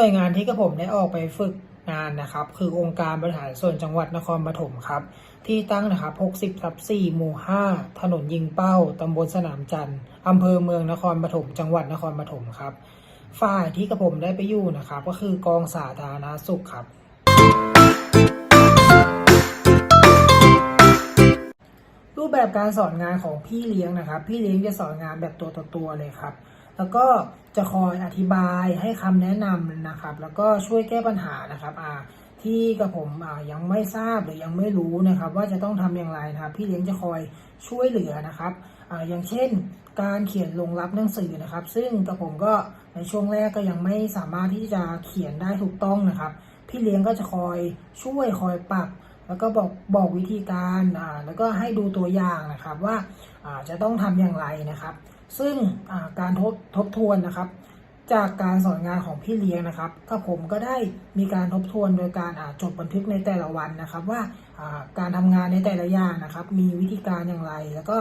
วยงานที่กระผมได้ออกไปฝึกงานนะครับ คือองค์การบริหารส่วนจังหวัดนครปฐมครับ ที่ตั้งนะครับ 60ทับ4หมู่ 5 ถนนยิงเป้า ตำบลสนามจันทร์อำเภอเมืองนครปฐม จังหวัดนครปฐมครับ ฝ่ายที่กระผมได้ไปอยู่นะครับ ก็คือกองสาธารณสุขครับรูปแบบการสอนงานของพี่เลี้ยงนะครับ พี่เลี้ยงจะสอนงานแบบตัวต่อตัวเลยครับ แล้วก็จะคอยอธิบายให้คำแนะนำนะครับ แล้วก็ช่วยแก้ปัญหานะครับอ่าที่กระผมอ่ายังไม่ทราบหรือยังไม่รู้นะครับ ว่าจะต้องทำอย่างไรนะครับ พี่เลี้ยงจะคอยช่วยเหลือนะครับอ่าอย่างเช่น การเขียนลงรับหนังสือนะครับ ซึ่งกระผมก็ในช่วงแรกก็ยังไม่สามารถที่จะเขียนได้ถูกต้องนะครับ พี่เลี้ยงก็จะคอยช่วยคอยปรับแล้วก็บอกบอกวิธีการอ่าแล้วก็ให้ดูตัวอย่างนะครับว่าอ่าจะต้องทำอย่างไรนะครับ ซึ่งการทบทบทวนนะครับ จากการสอนงานของพี่เลี้ยงนะครับก็ผมก็ได้มีการทบทวนโดยการจดบันทึกในแต่ละวันนะครับ ว่าการทำงานในแต่ละอย่างนะครับ มีวิธีการอย่างไร แล้วก็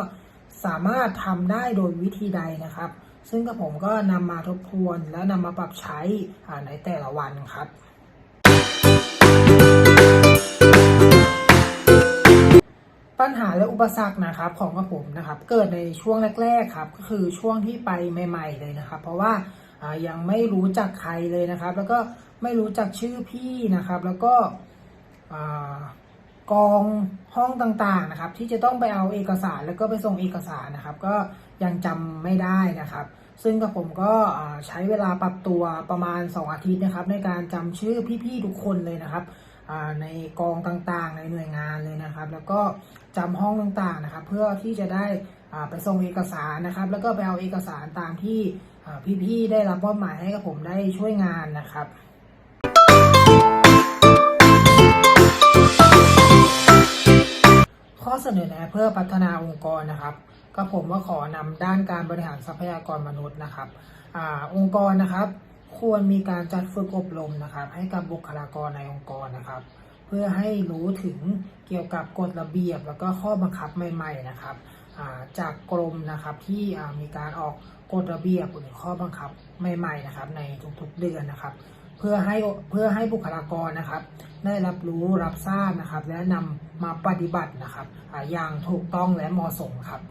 สามารถทำได้โดยวิธีใดนะครับ ซึ่งกระผมก็นำมาทบทวนและนำมาปรับใช้ในแต่ละวันครับ อุปสรรคนะครับของกระผมนะครับ เกิดในช่วงแรกๆครับ ก็คือช่วงที่ไปใหม่ ๆ เลยนะครับ เพราะว่ายังไม่รู้จักใครเลยนะครับ แล้วก็ไม่รู้จักชื่อพี่นะครับ แล้วก็กองห้องต่างๆนะครับ ที่จะต้องไปเอาเอกสารแล้วก็ไปส่งเอกสารนะครับ ก็ยังจำไม่ได้นะครับ ซึ่งกับผมก็ใช้เวลาปรับตัวประมาณ 2 อาทิตย์นะครับ ในการจำชื่อพี่ๆทุกคนเลยนะครับ ในกองต่างๆ ในหน่วยงานเลยนะครับ แล้วก็จำห้องต่างๆนะครับ เพื่อที่จะได้ไปส่งเอกสารนะครับ แล้วก็ไปเอาเอกสารตามที่พี่ๆได้รับมอบหมายให้กับผมได้ช่วยงานนะครับข้อเสนอแนะเพื่อพัฒนาองค์กรนะครับก็ผมว่าขอนำด้านการบริหารทรัพยากรมนุษย์นะครับอองค์กรนะครับ ควรมีการจัดฝึกอบรมนะครับ ให้กับบุคลากรในองค์กรนะครับ เพื่อให้รู้ถึงเกี่ยวกับกฎระเบียบ แล้วก็ข้อบังคับใหม่ ๆนะครับจากกรมนะครับที่มีการออกกฎระเบียบหรือข้อบังคับใหม่ๆนะครับในทุกๆเดือนนะครับ เพื่อให้เพื่อให้บุคลากรนะครับ ได้รับรู้รับทราบนะครับ และนำมาปฏิบัตินะครับอย่างถูกต้องและเหมาะสมครับ